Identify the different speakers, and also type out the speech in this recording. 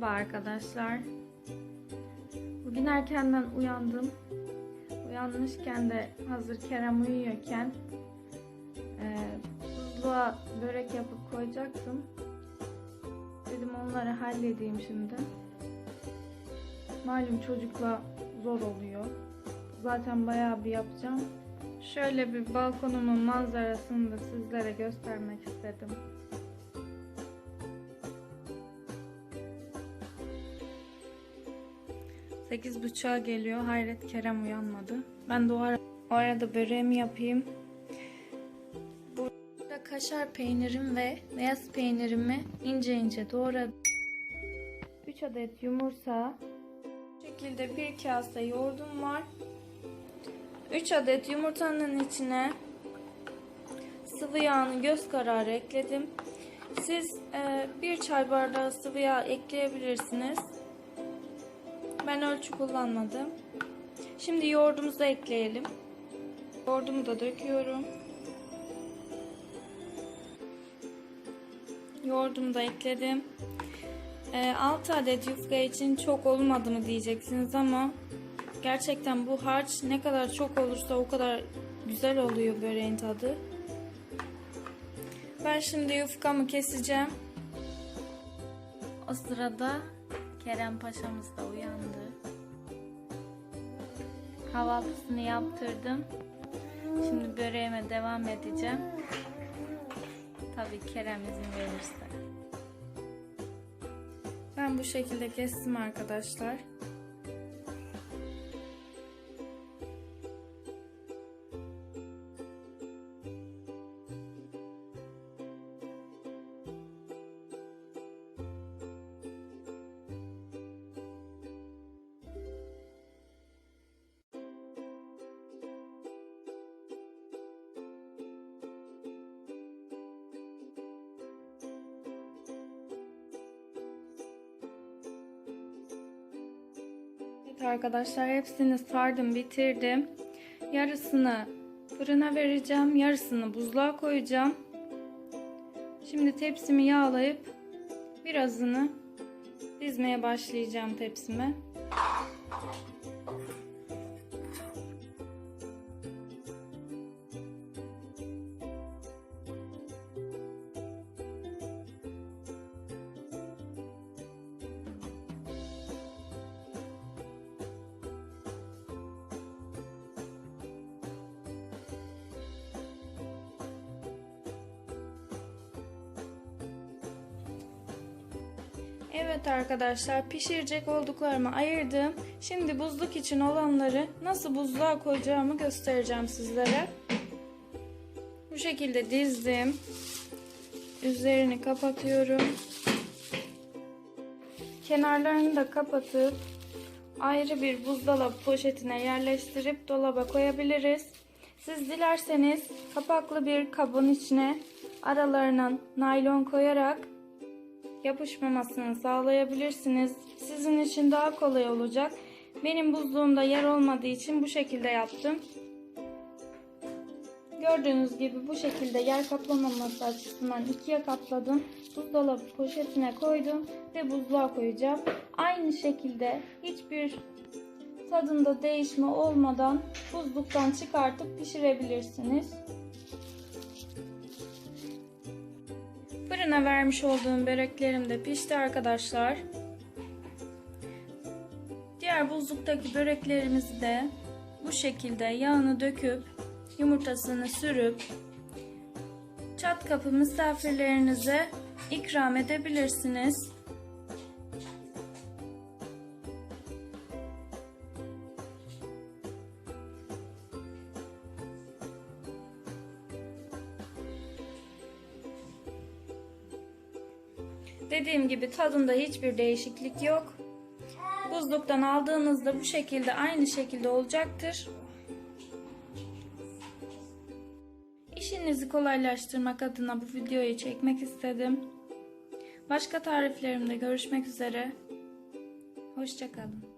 Speaker 1: Merhaba arkadaşlar. Bugün erkenden uyandım. Uyanmışken de hazır Kerem uyuyorken e, buzluğa börek yapıp koyacaktım. Dedim onları halledeyim şimdi. Malum çocukla zor oluyor. Zaten bayağı bir yapacağım. Şöyle bir balkonumun manzarasını da sizlere göstermek istedim. Sekiz buçuğa geliyor. Hayret Kerem uyanmadı. Ben de o, ara- o arada böreğimi yapayım. Burada kaşar peynirim ve beyaz peynirimi ince ince doğradım. 3 adet yumurta. Bu şekilde bir kase yoğurdum var. 3 adet yumurtanın içine sıvı yağını göz kararı ekledim. Siz e, bir çay bardağı sıvı yağ ekleyebilirsiniz. Ben ölçü kullanmadım. Şimdi yoğurdumuzu ekleyelim. Yoğurdumu da döküyorum. Yoğurdumu da ekledim. 6 adet yufka için çok olmadı mı diyeceksiniz ama gerçekten bu harç ne kadar çok olursa o kadar güzel oluyor böreğin tadı. Ben şimdi yufkamı keseceğim. O sırada Kerem Paşa'mız da uyandı. Kahvaltısını yaptırdım. Şimdi böreğime devam edeceğim. Tabii Kerem izin verirse. Ben bu şekilde kestim arkadaşlar. Evet arkadaşlar hepsini sardım bitirdim. Yarısını fırına vereceğim. Yarısını buzluğa koyacağım. Şimdi tepsimi yağlayıp birazını dizmeye başlayacağım tepsime. Evet arkadaşlar pişirecek olduklarımı ayırdım. Şimdi buzluk için olanları nasıl buzluğa koyacağımı göstereceğim sizlere. Bu şekilde dizdim. Üzerini kapatıyorum. Kenarlarını da kapatıp ayrı bir buzdolabı poşetine yerleştirip dolaba koyabiliriz. Siz dilerseniz kapaklı bir kabın içine aralarına naylon koyarak yapışmamasını sağlayabilirsiniz. Sizin için daha kolay olacak. Benim buzluğumda yer olmadığı için bu şekilde yaptım. Gördüğünüz gibi bu şekilde yer kaplamaması açısından ikiye katladım. Buzdolabı poşetine koydum ve buzluğa koyacağım. Aynı şekilde hiçbir tadında değişme olmadan buzluktan çıkartıp pişirebilirsiniz. Fırına vermiş olduğum böreklerim de pişti arkadaşlar. Diğer buzluktaki böreklerimizi de bu şekilde yağını döküp yumurtasını sürüp çat kapı misafirlerinize ikram edebilirsiniz. Dediğim gibi tadında hiçbir değişiklik yok. Buzluktan aldığınızda bu şekilde aynı şekilde olacaktır. İşinizi kolaylaştırmak adına bu videoyu çekmek istedim. Başka tariflerimde görüşmek üzere. Hoşçakalın.